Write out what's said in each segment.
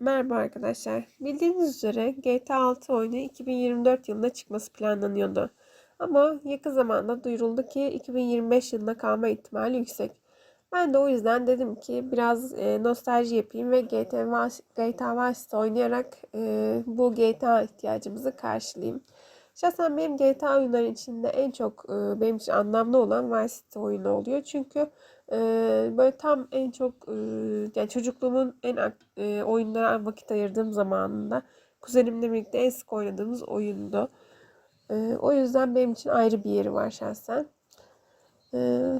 Merhaba, arkadaşlar. Bildiğiniz üzere GTA 6 oyunu 2024 yılında çıkması planlanıyordu. Ama yakın zamanda duyuruldu ki 2025 yılına kalma ihtimali yüksek. Ben de o yüzden dedim ki biraz e, nostalji yapayım ve GTA, GTA Vice City oynayarak e, bu GTA ihtiyacımızı karşılayayım. Şahsen benim GTA oyunları içinde en çok e, benim için anlamlı olan Vice City oyunu oluyor. Çünkü böyle tam en çok yani çocukluğumun en oyunlara vakit ayırdığım zamanında kuzenimle birlikte en sık oynadığımız oyundu. O yüzden benim için ayrı bir yeri var şahsen.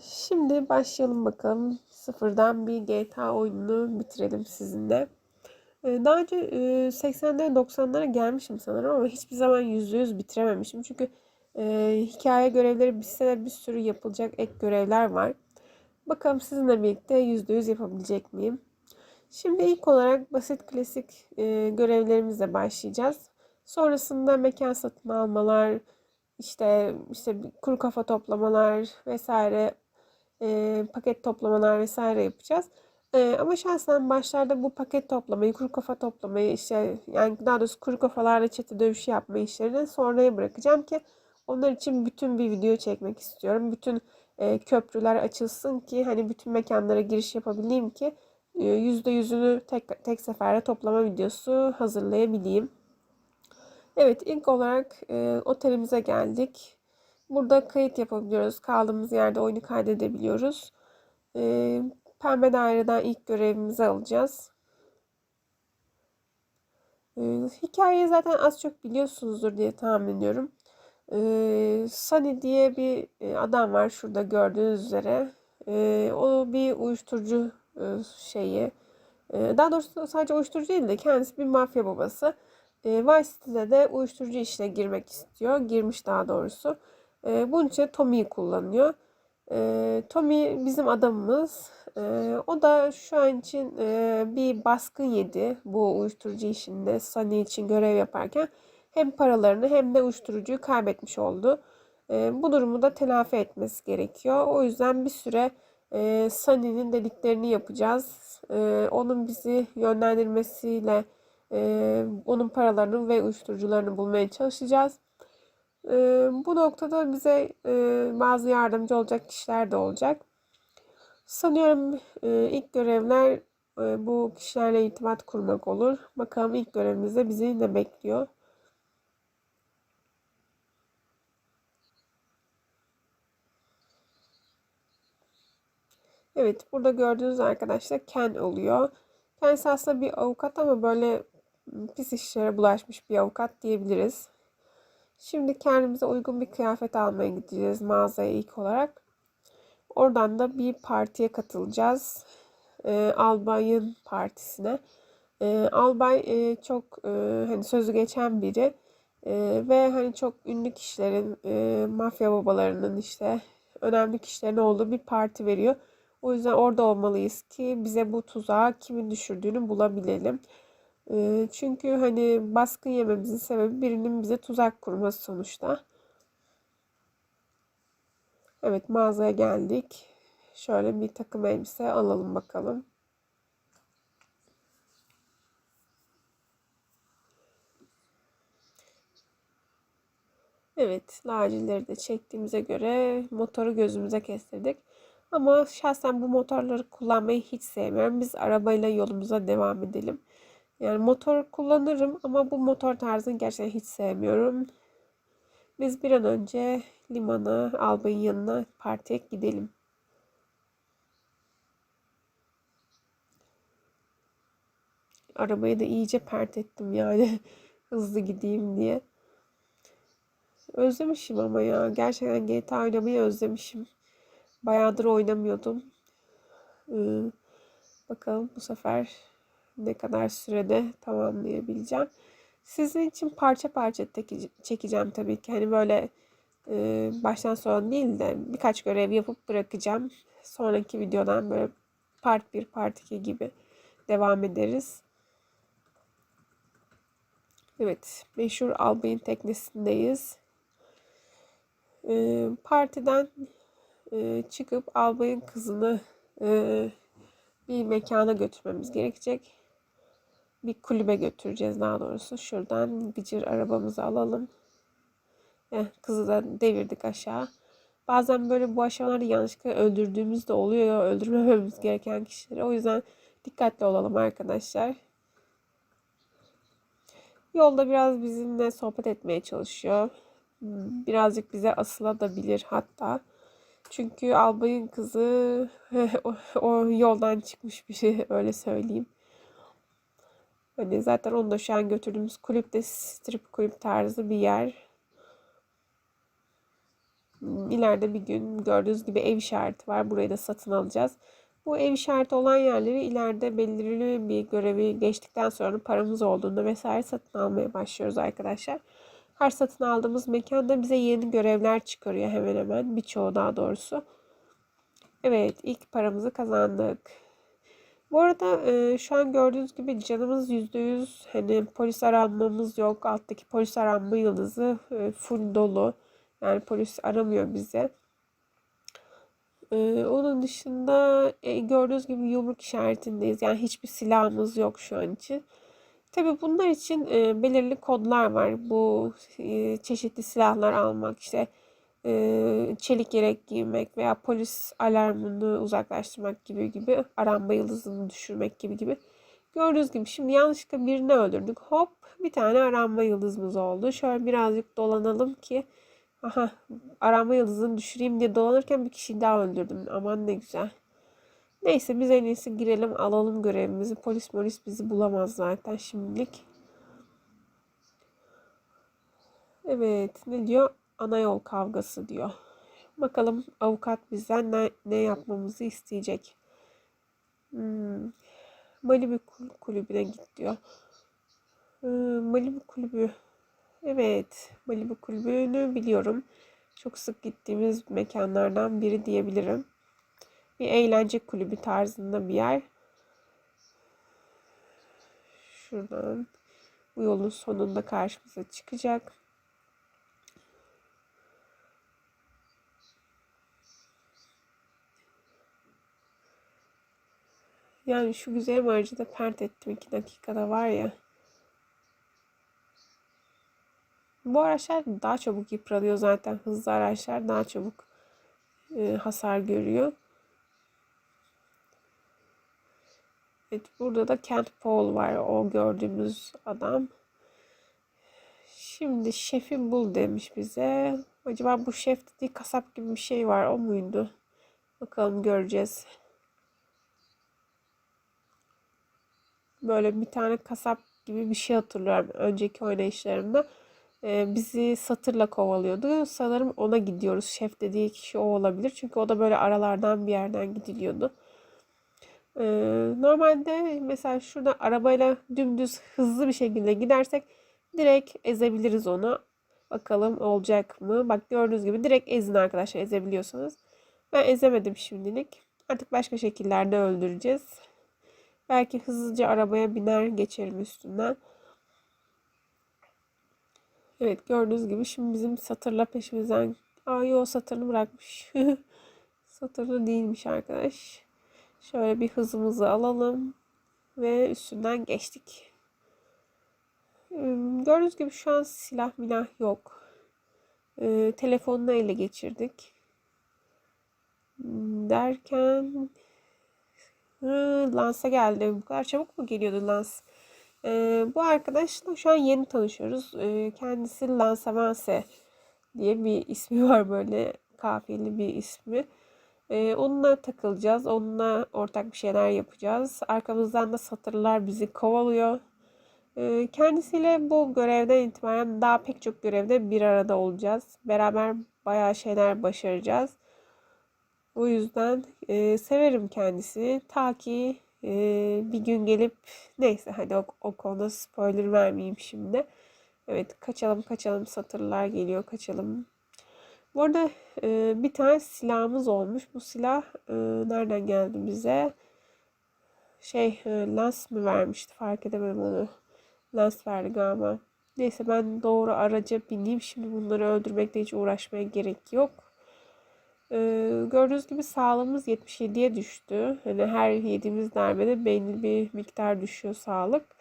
Şimdi başlayalım bakalım. Sıfırdan bir GTA oyununu bitirelim sizinle. Daha önce e, 80'lere 90'lara gelmişim sanırım ama hiçbir zaman %100 bitirememişim. Çünkü hikaye görevleri bitse de bir sürü yapılacak ek görevler var. Bakalım sizinle birlikte %100 yapabilecek miyim? Şimdi ilk olarak basit klasik e, görevlerimizle başlayacağız. Sonrasında mekan satın almalar, işte işte kuru kafa toplamalar vesaire, e, paket toplamalar vesaire yapacağız. E, ama şahsen başlarda bu paket toplamayı, kuru kafa toplamayı, işte yani daha doğrusu kuru kafalarla çete dövüşü yapma işlerini sonraya bırakacağım ki onlar için bütün bir video çekmek istiyorum. Bütün e, köprüler açılsın ki hani bütün mekanlara giriş yapabileyim ki e, yüzde yüzünü tek, tek seferde toplama videosu hazırlayabileyim. Evet ilk olarak e, otelimize geldik. Burada kayıt yapabiliyoruz. Kaldığımız yerde oyunu kaydedebiliyoruz. E, Pembe daireden ilk görevimizi alacağız. E, hikayeyi zaten az çok biliyorsunuzdur diye tahmin ediyorum. E, Sunny diye bir adam var şurada gördüğünüz üzere. E, o bir uyuşturucu şeyi. E, daha doğrusu sadece uyuşturucu değil de kendisi bir mafya babası. E, Vice City'de de uyuşturucu işine girmek istiyor. Girmiş daha doğrusu. E, bunun için Tommy'yi kullanıyor. E, Tommy bizim adamımız. E, o da şu an için e, bir baskın yedi bu uyuşturucu işinde Sunny için görev yaparken. Hem paralarını hem de uyuşturucuyu kaybetmiş oldu. E, bu durumu da telafi etmesi gerekiyor. O yüzden bir süre e, Sunny'nin dediklerini yapacağız. E, onun bizi yönlendirmesiyle e, onun paralarını ve uyuşturucularını bulmaya çalışacağız. E, bu noktada bize e, bazı yardımcı olacak kişiler de olacak. Sanıyorum e, ilk görevler e, bu kişilerle irtibat kurmak olur. Bakalım ilk görevimizde bizi ne bekliyor. Evet, burada gördüğünüz arkadaşlar Ken oluyor. Kendisi aslında bir avukat ama böyle pis işlere bulaşmış bir avukat diyebiliriz. Şimdi kendimize uygun bir kıyafet almaya gideceğiz mağazaya ilk olarak. Oradan da bir partiye katılacağız. E, Albay'ın partisine. E, Albay e, çok e, hani sözü geçen biri E, ve hani çok ünlü kişilerin, e, mafya babalarının işte önemli kişilerin olduğu bir parti veriyor. O yüzden orada olmalıyız ki bize bu tuzağa kimin düşürdüğünü bulabilelim. Çünkü hani baskın yememizin sebebi birinin bize tuzak kurması sonuçta. Evet mağazaya geldik. Şöyle bir takım elbise alalım bakalım. Evet, lacileri de çektiğimize göre motoru gözümüze kestirdik. Ama şahsen bu motorları kullanmayı hiç sevmiyorum. Biz arabayla yolumuza devam edelim. Yani motor kullanırım ama bu motor tarzını gerçekten hiç sevmiyorum. Biz bir an önce limana, albayın yanına partiye gidelim. Arabayı da iyice pert ettim yani hızlı gideyim diye. Özlemişim ama ya. Gerçekten GTA oynamayı özlemişim. Bayağıdır oynamıyordum. Ee, bakalım bu sefer ne kadar sürede tamamlayabileceğim. Sizin için parça parça çekeceğim tabii ki. Hani böyle e, baştan sona değil de birkaç görev yapıp bırakacağım. Sonraki videodan böyle part 1, part 2 gibi devam ederiz. Evet, meşhur Albay'ın teknesindeyiz. E, partiden e, çıkıp Albay'ın kızını e, bir mekana götürmemiz gerekecek. bir kulübe götüreceğiz daha doğrusu. Şuradan Bıcır arabamızı alalım. Eh, kızı da devirdik aşağı. Bazen böyle bu aşamalarda yanlışlıkla öldürdüğümüz de oluyor. Öldürmememiz gereken kişileri. O yüzden dikkatli olalım arkadaşlar. Yolda biraz bizimle sohbet etmeye çalışıyor. Hmm, Birazcık bize asılabilir hatta. Çünkü albayın kızı o, o yoldan çıkmış bir şey öyle söyleyeyim. Hani zaten onu da şu an götürdüğümüz kulüp de strip kulüp tarzı bir yer. İleride bir gün gördüğünüz gibi ev işareti var. Burayı da satın alacağız. Bu ev işareti olan yerleri ileride belirli bir görevi geçtikten sonra paramız olduğunda vesaire satın almaya başlıyoruz arkadaşlar. Her satın aldığımız mekanda bize yeni görevler çıkarıyor hemen hemen. Birçoğu daha doğrusu. Evet ilk paramızı kazandık. Bu arada e, şu an gördüğünüz gibi canımız %100 hani polis aranmamız yok. Alttaki polis aranma yıldızı e, full dolu. Yani polis aramıyor bize. Ee, onun dışında e, gördüğünüz gibi yumruk işaretindeyiz. Yani hiçbir silahımız yok şu an için. Tabii bunlar için e, belirli kodlar var. Bu e, çeşitli silahlar almak, işte e, çelik yelek giymek veya polis alarmını uzaklaştırmak gibi gibi aranma yıldızını düşürmek gibi gibi. Gördüğünüz gibi şimdi yanlışlıkla birini öldürdük. Hop bir tane aranma yıldızımız oldu. Şöyle birazcık dolanalım ki Aha arama yıldızını düşüreyim diye dolanırken bir kişiyi daha öldürdüm. Aman ne güzel. Neyse biz en iyisi girelim alalım görevimizi. Polis polis bizi bulamaz zaten şimdilik. Evet ne diyor? Ana yol kavgası diyor. Bakalım avukat bizden ne, ne yapmamızı isteyecek. Hmm. Malibu kulübüne git diyor. Hmm, Malibu kulübü Evet, Malibu Kulübü'nü biliyorum. Çok sık gittiğimiz mekanlardan biri diyebilirim. Bir eğlence kulübü tarzında bir yer. Şuradan bu yolun sonunda karşımıza çıkacak. Yani şu güzel aracı da pert ettim iki dakikada var ya. Bu araçlar daha çabuk yıpranıyor zaten. Hızlı araçlar daha çabuk e, hasar görüyor. Evet burada da Kent Paul var. O gördüğümüz adam. Şimdi şefi bul demiş bize. Acaba bu şef dediği kasap gibi bir şey var. O muydu? Bakalım göreceğiz. Böyle bir tane kasap gibi bir şey hatırlıyorum önceki oynayışlarımda e, bizi satırla kovalıyordu. Sanırım ona gidiyoruz. Şef dediği kişi o olabilir. Çünkü o da böyle aralardan bir yerden gidiliyordu. Normalde mesela şurada arabayla dümdüz hızlı bir şekilde gidersek direkt ezebiliriz onu. Bakalım olacak mı? Bak gördüğünüz gibi direkt ezin arkadaşlar ezebiliyorsunuz. Ben ezemedim şimdilik. Artık başka şekillerde öldüreceğiz. Belki hızlıca arabaya biner geçerim üstünden. Evet gördüğünüz gibi şimdi bizim satırla peşimizden. Aa yo satırını bırakmış. satırlı değilmiş arkadaş. Şöyle bir hızımızı alalım. Ve üstünden geçtik. Gördüğünüz gibi şu an silah milah yok. Ee, telefonunu ele geçirdik. Hmm, derken Hı, Lance'a geldi. Bu kadar çabuk mu geliyordu Lance? Ee, bu arkadaşla şu an yeni tanışıyoruz. Ee, kendisi Lansavanse diye bir ismi var böyle kafiyeli bir ismi. Ee, onunla takılacağız. Onunla ortak bir şeyler yapacağız. Arkamızdan da satırlar bizi kovalıyor. Kendisiyle bu görevden itibaren daha pek çok görevde bir arada olacağız. Beraber bayağı şeyler başaracağız. O yüzden e, severim kendisini. Ta ki ee, bir gün gelip neyse hadi o, o konuda spoiler vermeyeyim şimdi. Evet kaçalım kaçalım satırlar geliyor kaçalım. Bu arada e, bir tane silahımız olmuş. Bu silah e, nereden geldi bize? Şey e, Lens mi vermişti fark edemedim onu. Lens verdi galiba. Neyse ben doğru araca bineyim. Şimdi bunları öldürmekle hiç uğraşmaya gerek yok. Ee, gördüğünüz gibi sağlığımız 77'ye düştü. Hani her yediğimiz darbede belli bir miktar düşüyor sağlık.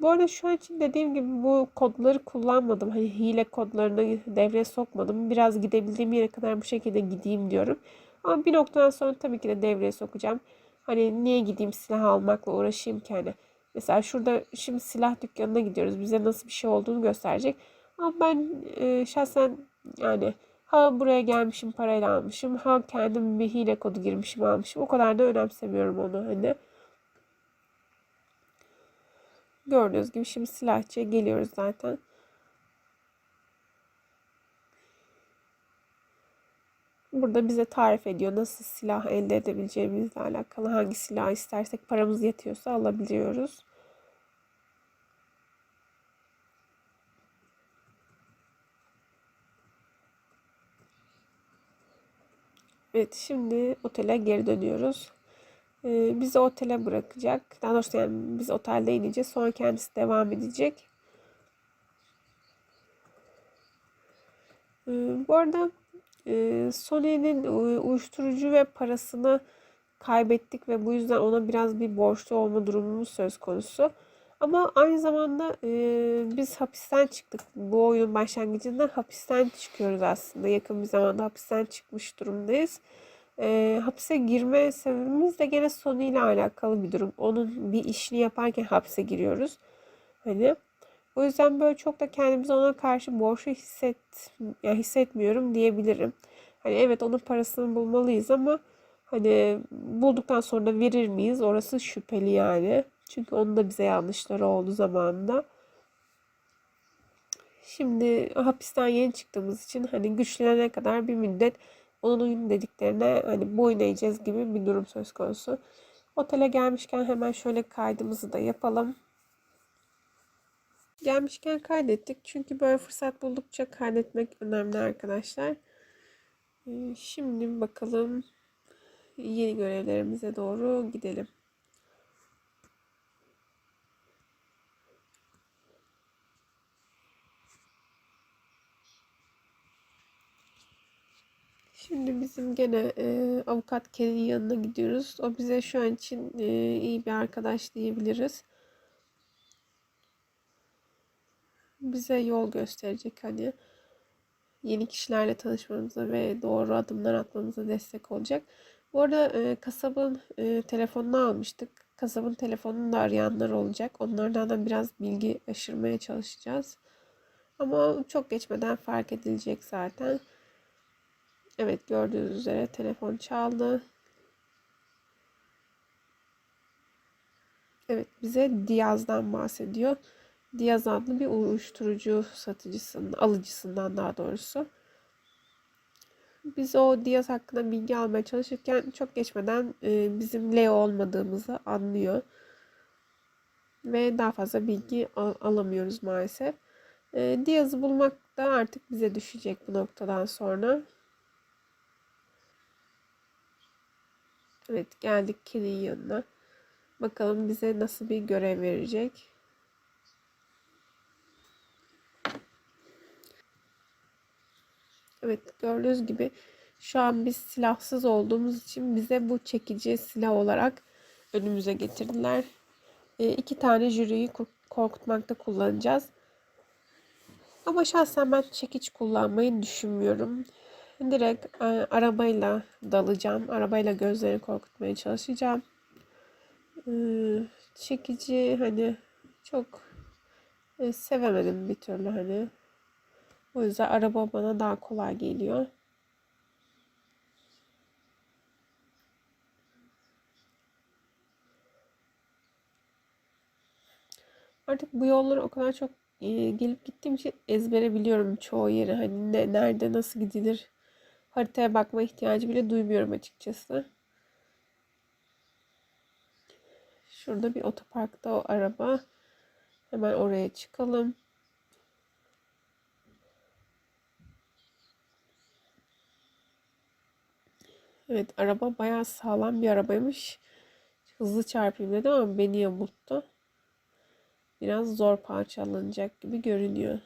Bu arada şu an için dediğim gibi bu kodları kullanmadım. Hani hile kodlarını devreye sokmadım. Biraz gidebildiğim yere kadar bu şekilde gideyim diyorum. Ama bir noktadan sonra tabii ki de devreye sokacağım. Hani niye gideyim silah almakla uğraşayım ki hani. Mesela şurada şimdi silah dükkanına gidiyoruz. Bize nasıl bir şey olduğunu gösterecek. Ama ben e, şahsen yani ha buraya gelmişim parayla almışım. Ha kendim bir hile kodu girmişim almışım. O kadar da önemsemiyorum onu hani. Gördüğünüz gibi şimdi silahçıya geliyoruz zaten. Burada bize tarif ediyor nasıl silah elde edebileceğimizle alakalı. Hangi silah istersek paramız yetiyorsa alabiliyoruz. Evet şimdi otele geri dönüyoruz. Ee, bizi otele bırakacak. Daha doğrusu yani biz otelde ineceğiz. Sonra kendisi devam edecek. Ee, bu arada e, Sony'nin uyuşturucu ve parasını kaybettik ve bu yüzden ona biraz bir borçlu olma durumumuz söz konusu. Ama aynı zamanda e, biz hapisten çıktık. Bu oyunun başlangıcında hapisten çıkıyoruz aslında. Yakın bir zamanda hapisten çıkmış durumdayız. E, hapse girme sebebimiz de gene Sony ile alakalı bir durum. Onun bir işini yaparken hapse giriyoruz. Hani o yüzden böyle çok da kendimizi ona karşı borçlu hisset, yani hissetmiyorum diyebilirim. Hani evet onun parasını bulmalıyız ama hani bulduktan sonra da verir miyiz? Orası şüpheli yani. Çünkü onun da bize yanlışları oldu zamanında. Şimdi hapisten yeni çıktığımız için hani güçlenene kadar bir müddet onun dediklerine hani boyun eğeceğiz gibi bir durum söz konusu. Otele gelmişken hemen şöyle kaydımızı da yapalım. Gelmişken kaydettik. Çünkü böyle fırsat buldukça kaydetmek önemli arkadaşlar. Ee, şimdi bakalım yeni görevlerimize doğru gidelim. Şimdi bizim gene e, avukat Ken'in yanına gidiyoruz. O bize şu an için e, iyi bir arkadaş diyebiliriz. Bize yol gösterecek hani yeni kişilerle tanışmamıza ve doğru adımlar atmamıza destek olacak. Bu arada e, kasabın e, telefonunu almıştık. Kasabın telefonunu da arayanlar olacak. Onlardan da biraz bilgi aşırmaya çalışacağız. Ama çok geçmeden fark edilecek zaten. Evet gördüğünüz üzere telefon çaldı. Evet bize Diaz'dan bahsediyor. Diaz adlı bir uyuşturucu satıcısının, alıcısından daha doğrusu. Biz o Diaz hakkında bilgi almaya çalışırken çok geçmeden e, bizim Leo olmadığımızı anlıyor. Ve daha fazla bilgi al- alamıyoruz maalesef. E, Diaz'ı bulmak da artık bize düşecek bu noktadan sonra. Evet geldik Ken'in yanına. Bakalım bize nasıl bir görev verecek. Evet gördüğünüz gibi şu an biz silahsız olduğumuz için bize bu çekici silah olarak önümüze getirdiler. E, iki tane jüriyi korkutmakta kullanacağız. Ama şahsen ben çekiç kullanmayı düşünmüyorum. Direkt e, arabayla dalacağım. Arabayla gözlerini korkutmaya çalışacağım. E, çekici hani çok e, sevemedim bir türlü hani. O yüzden araba bana daha kolay geliyor. Artık bu yolları o kadar çok e, gelip gittiğim için ezbere biliyorum çoğu yeri. Hani ne, nerede nasıl gidilir haritaya bakma ihtiyacı bile duymuyorum açıkçası. Şurada bir otoparkta o araba. Hemen oraya çıkalım. Evet araba bayağı sağlam bir arabaymış. Hızlı çarpayım dedim ama beni yamulttu. Biraz zor parçalanacak gibi görünüyor.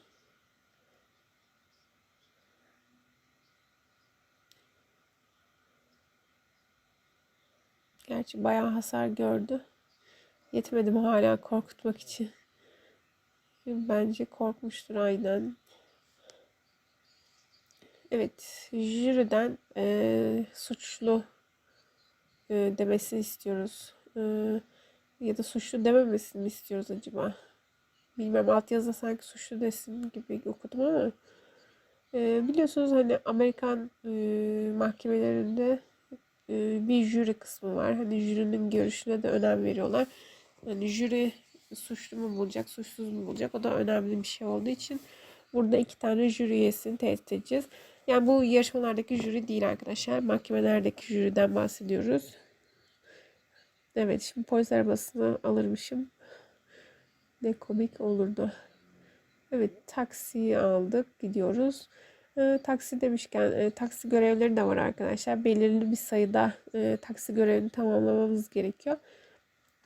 Gerçi bayağı hasar gördü. Yetmedi mi hala korkutmak için? Bence korkmuştur aynen. Evet, jüriden e, suçlu e, demesini istiyoruz. E, ya da suçlu dememesini mi istiyoruz acaba? Bilmem altyazıda sanki suçlu desin gibi okudum ama e, biliyorsunuz hani Amerikan e, mahkemelerinde bir jüri kısmı var. Hani jürinin görüşüne de önem veriyorlar. Hani jüri suçlu mu bulacak, suçsuz mu bulacak o da önemli bir şey olduğu için burada iki tane jüri üyesini test edeceğiz. Yani bu yarışmalardaki jüri değil arkadaşlar. Mahkemelerdeki jüriden bahsediyoruz. Evet şimdi polis arabasını alırmışım. Ne komik olurdu. Evet taksiyi aldık gidiyoruz. E, taksi demişken e, taksi görevleri de var arkadaşlar. Belirli bir sayıda e, taksi görevini tamamlamamız gerekiyor.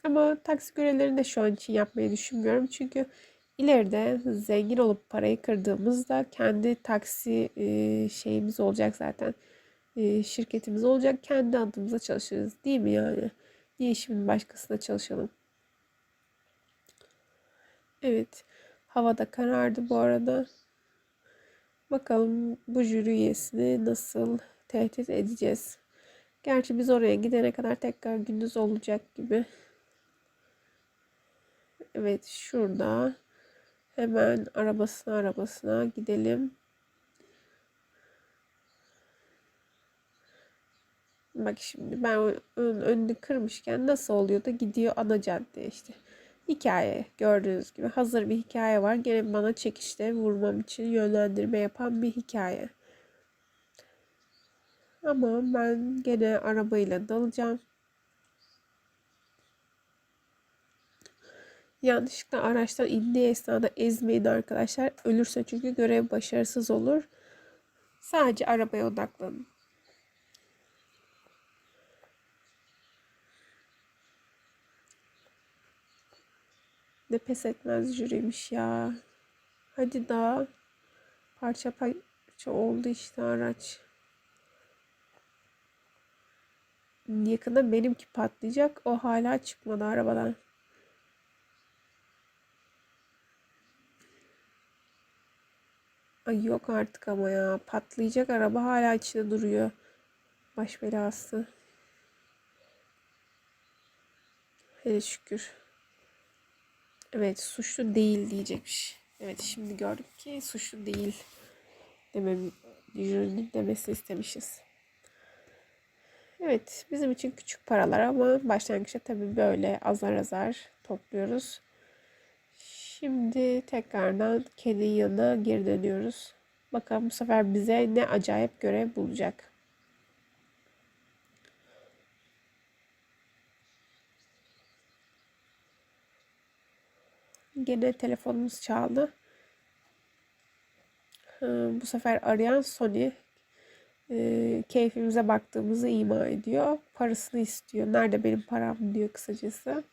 Ama taksi görevlerini de şu an için yapmayı düşünmüyorum. Çünkü ileride zengin olup parayı kırdığımızda kendi taksi e, şeyimiz olacak zaten. E, şirketimiz olacak. Kendi adımıza çalışırız. Değil mi yani? Niye şimdi başkasına çalışalım? Evet. Havada karardı bu arada. Bakalım bu jüri üyesini nasıl tehdit edeceğiz. Gerçi biz oraya gidene kadar tekrar gündüz olacak gibi. Evet şurada. Hemen arabasına arabasına gidelim. Bak şimdi ben ön, önünü kırmışken nasıl oluyor da gidiyor ana cadde işte. Hikaye gördüğünüz gibi hazır bir hikaye var. Gene bana çekişte vurmam için yönlendirme yapan bir hikaye. Ama ben gene arabayla dalacağım. Yanlışlıkla araçtan indiği esnada ezmeyin arkadaşlar. Ölürse çünkü görev başarısız olur. Sadece arabaya odaklanın. Ne pes etmez jüriymiş ya. Hadi daha. Parça parça oldu işte araç. Yakında benimki patlayacak. O hala çıkmadı arabadan. Ay yok artık ama ya. Patlayacak araba hala içinde duruyor. Baş belası. Hele şükür. Evet suçlu değil diyecekmiş. Evet şimdi gördük ki suçlu değil demem, demesi istemişiz. Evet bizim için küçük paralar ama başlangıçta tabii böyle azar azar topluyoruz. Şimdi tekrardan kendi yanına geri dönüyoruz. Bakalım bu sefer bize ne acayip görev bulacak. Gene telefonumuz çaldı. Bu sefer arayan Sony e, keyfimize baktığımızı ima ediyor. Parasını istiyor. Nerede benim param diyor kısacası.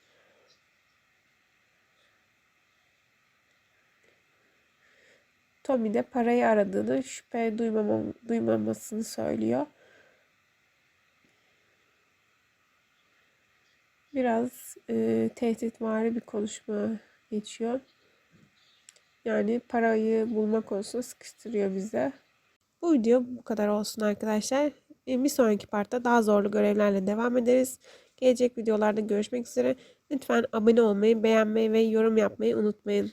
Tommy de parayı aradığını, şüphe duymamam, duymamasını söylüyor. Biraz e, tehditvari bir konuşma geçiyor. Yani parayı bulma konusunda sıkıştırıyor bize. Bu video bu kadar olsun arkadaşlar. E, bir sonraki partta daha zorlu görevlerle devam ederiz. Gelecek videolarda görüşmek üzere. Lütfen abone olmayı, beğenmeyi ve yorum yapmayı unutmayın.